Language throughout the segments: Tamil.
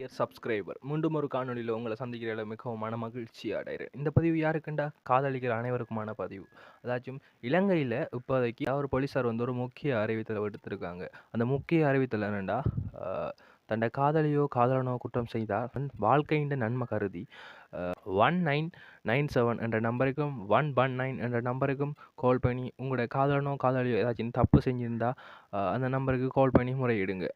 டியர் சப்ஸ்கிரைபர் மீண்டும் ஒரு காணொலியில் உங்களை சந்திக்கிறதில் மிகவும் மன மகிழ்ச்சி அடைகிறேன். இந்த பதிவு யாருக்குண்டா? காதலிக்கிற அனைவருக்குமான பதிவு. அதாச்சும் இலங்கையில் இப்போதைக்கு அவர் போலீஸார் வந்து ஒரு முக்கிய அறிவித்தலை விடுத்திருக்காங்க. அந்த முக்கிய அறிவித்தல் என்னென்னா தன்னை காதலியோ காதலனோ குற்றம் செய்தால் தன் வாழ்க்கையின் நன்மை கருதி ஒன் நைன் நைன் செவன் என்ற நம்பருக்கும் ஒன் ஒன் நைன் என்ற நம்பருக்கும் கால் பண்ணி உங்களோட காதலனோ காதலியோ ஏதாச்சும் தப்பு செஞ்சிருந்தா அந்த நம்பருக்கு கால் பண்ணி முறையிடுங்க.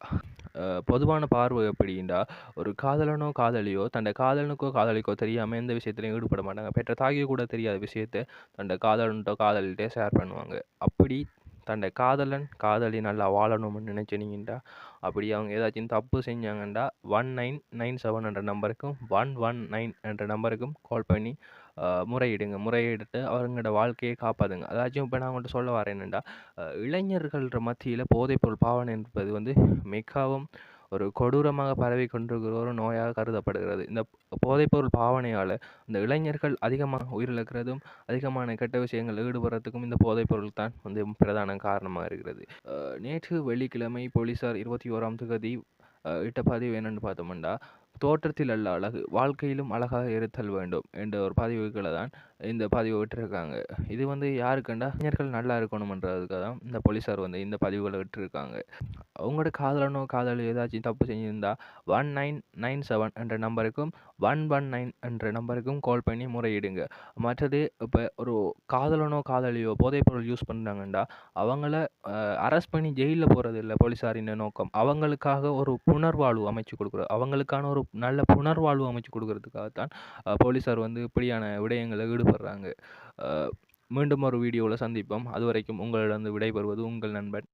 பொதுவான பார்வை எப்படின்னா ஒரு காதலனோ காதலியோ தன்னை காதலனுக்கோ காதலிக்கோ தெரியாமல் எந்த விஷயத்துலையும் ஈடுபட மாட்டாங்க. பெற்ற தாகிய கூட தெரியாத விஷயத்தை தன்னை காதலன்ட்டோ காதலிட்டே ஷேர் பண்ணுவாங்க. அப்படி தண்டை காதலன் காதலி நல்லா வாழணும்னு நினச்சினீங்கண்டா? அப்படி அவங்க ஏதாச்சும் தப்பு செஞ்சாங்கண்டா? ஒன் நைன் நைன் செவன் என்ற நம்பருக்கும் ஒன் ஒன் நைன் என்ற நம்பருக்கும் கால் பண்ணி முறையிடுங்க. முறையிட்டு அவங்களோட வாழ்க்கையை காப்பாதுங்க அதாச்சும் இப்போ நான் உங்கள்கிட்ட சொல்ல வரேன் என்னென்னா இளைஞர்கள்ன்ற மத்தியில் போதைப்பொருள் பாவனை என்பது வந்து மிகவும் ஒரு கொடூரமாக பரவி கொண்டிருக்கிற ஒரு நோயாக கருதப்படுகிறது. இந்த போதைப்பொருள் பாவனையால் இந்த இளைஞர்கள் அதிகமாக உயிரிழக்கிறதும் அதிகமான கெட்ட விஷயங்கள் ஈடுபடுறதுக்கும் இந்த போதைப்பொருள் தான் வந்து பிரதான காரணமாக இருக்கிறது. நேற்று வெள்ளிக்கிழமை போலீசார் இருபத்தி ஓராம் தேதி இட்ட பதிவு என்னென்னு பார்த்தோம்னா தோற்றத்தில் அல்ல அழகு வாழ்க்கையிலும் அழகாக இருத்தல் வேண்டும் என்ற ஒரு பதிவுகளை தான் இந்த பதிவை விட்டுருக்காங்க. இது வந்து யாருக்குண்டா? இளைஞர்கள் நல்லா இருக்கணுமன்றதுக்காக தான் இந்த போலீஸார் வந்து இந்த பதிவுகளை விட்டுருக்காங்க. உங்களோட காதலனோ காதலி ஏதாச்சும் தப்பு செஞ்சிருந்தால் ஒன் நைன் நைன் செவன் என்ற நம்பருக்கும் ஒன் ஒன் நைன் என்ற நம்பருக்கும் கால் பண்ணி முறையிடுங்க. மற்றது இப்போ ஒரு காதலனோ காதலியோ போதைப்பொருள் யூஸ் பண்ணுறாங்கண்டா அவங்கள அரெஸ்ட் பண்ணி ஜெயிலில் போகிறது இல்லை போலீஸாரின் நோக்கம். அவங்களுக்காக ஒரு புனர்வாழ்வு அமைச்சு கொடுக்குறது அவங்களுக்கான ஒரு நல்ல புனர்வாழ்வு அமைச்சு கொடுக்கறதுக்காகத்தான் தான் போலீஸார் வந்து இப்படியான விடயங்களில் ஈடுபடுறாங்க. மீண்டும் ஒரு வீடியோவில் சந்திப்போம். அது வரைக்கும் உங்களிடம் விடைபெறுவது உங்கள் நண்பன்